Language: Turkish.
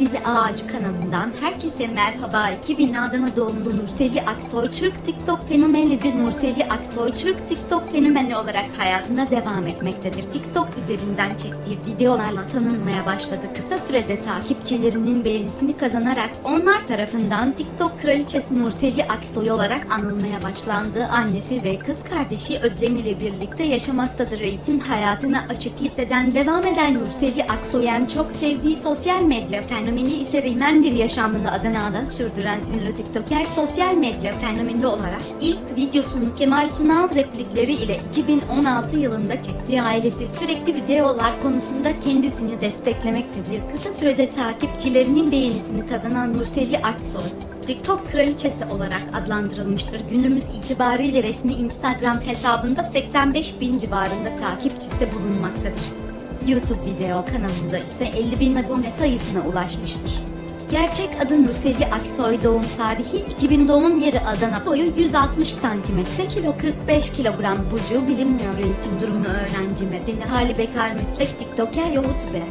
Dizi Ağacı kanalından herkese merhaba. 2000 Adana doğumlu Nurseli Aksoy Türk TikTok fenomenidir. Nurseli Aksoy Türk TikTok fenomeni olarak hayatına devam etmektedir. TikTok üzerinden çektiği videolarla tanınmaya başladı. Kısa sürede takipçilerinin beğenisini kazanarak onlar tarafından TikTok kraliçesi Nurseli Aksoy olarak anılmaya başlandı. Annesi ve kız kardeşi Özlem ile birlikte yaşamaktadır. Eğitim hayatına açık liseden devam eden Nurseli Aksoy en çok sevdiği sosyal medya fenomeni ise Rimendir yaşamını Adana'da sürdüren ünlü TikToker sosyal medya fenomeni olarak ilk videosunu Kemal Sunal replikleri ile 2016 yılında çektiği ailesi sürekli videolar konusunda kendisini desteklemektedir. Kısa sürede takipçilerinin beğenisini kazanan Nurseli Aksoy, TikTok kraliçesi olarak adlandırılmıştır. Günümüz itibariyle resmi Instagram hesabında 85 bin civarında takipçisi bulunmaktadır. YouTube video kanalında ise 50 bin abone sayısına ulaşmıştır. Gerçek adı Nurseli Aksoy doğum tarihi 2000 doğum yeri Adana boyu 160 cm kilo 45 kilogram burcu bilinmiyor eğitim durumu öğrenci medeni hali bekar meslek tiktoker youtuber